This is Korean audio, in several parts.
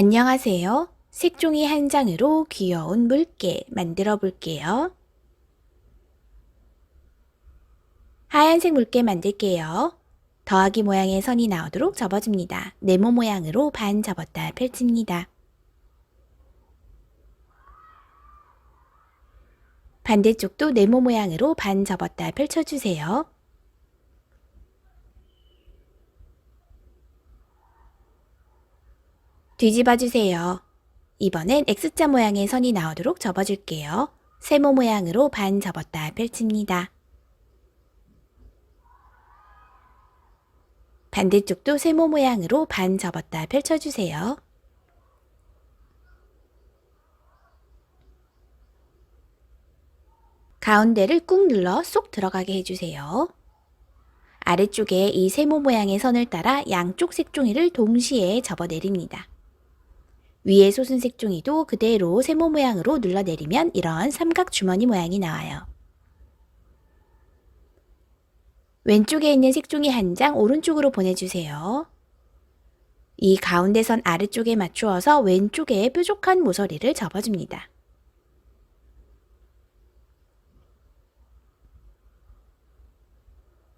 안녕하세요. 색종이 한 장으로 귀여운 물개 만들어 볼게요. 하얀색 물개 만들게요. 더하기 모양의 선이 나오도록 접어줍니다. 네모 모양으로 반 접었다 펼칩니다. 반대쪽도 네모 모양으로 반 접었다 펼쳐주세요. 뒤집어 주세요. 이번엔 X자 모양의 선이 나오도록 접어줄게요. 세모 모양으로 반 접었다 펼칩니다. 반대쪽도 세모 모양으로 반 접었다 펼쳐주세요. 가운데를 꾹 눌러 쏙 들어가게 해주세요. 아래쪽에 이 세모 모양의 선을 따라 양쪽 색종이를 동시에 접어내립니다. 위에 솟은 색종이도 그대로 세모 모양으로 눌러내리면 이런 삼각 주머니 모양이 나와요. 왼쪽에 있는 색종이 한 장 오른쪽으로 보내주세요. 이 가운데 선 아래쪽에 맞추어서 왼쪽에 뾰족한 모서리를 접어줍니다.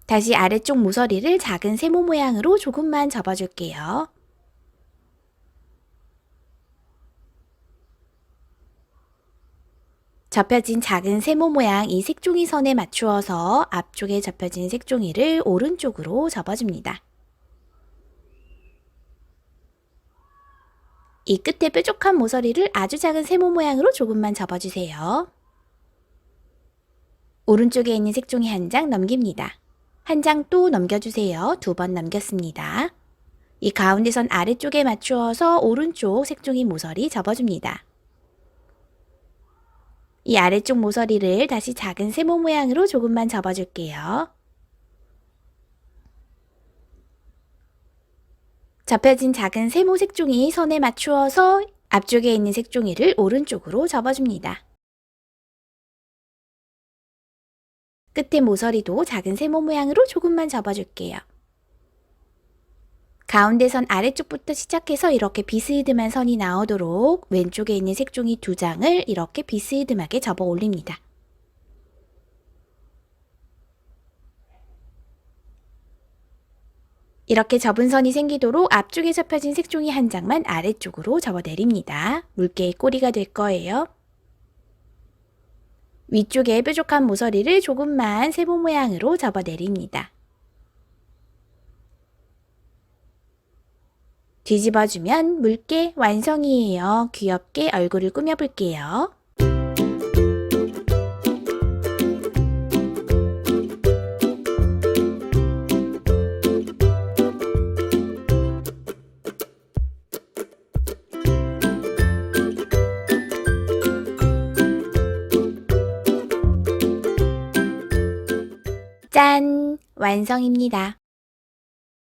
다시 아래쪽 모서리를 작은 세모 모양으로 조금만 접어줄게요. 접혀진 작은 세모 모양 이 색종이 선에 맞추어서 앞쪽에 접혀진 색종이를 오른쪽으로 접어줍니다. 이 끝에 뾰족한 모서리를 아주 작은 세모 모양으로 조금만 접어주세요. 오른쪽에 있는 색종이 한 장 넘깁니다. 한 장 또 넘겨주세요. 두 번 넘겼습니다. 이 가운데 선 아래쪽에 맞추어서 오른쪽 색종이 모서리 접어줍니다. 이 아래쪽 모서리를 다시 작은 세모 모양으로 조금만 접어줄게요. 접혀진 작은 세모 색종이 선에 맞추어서 앞쪽에 있는 색종이를 오른쪽으로 접어줍니다. 끝에 모서리도 작은 세모 모양으로 조금만 접어줄게요. 가운데 선 아래쪽부터 시작해서 이렇게 비스듬한 선이 나오도록 왼쪽에 있는 색종이 두 장을 이렇게 비스듬하게 접어 올립니다. 이렇게 접은 선이 생기도록 앞쪽에 접혀진 색종이 한 장만 아래쪽으로 접어 내립니다. 물개의 꼬리가 될 거예요. 위쪽에 뾰족한 모서리를 조금만 세모 모양으로 접어 내립니다. 뒤집어주면 물개 완성이에요. 귀엽게 얼굴을 꾸며볼게요. 짠! 완성입니다.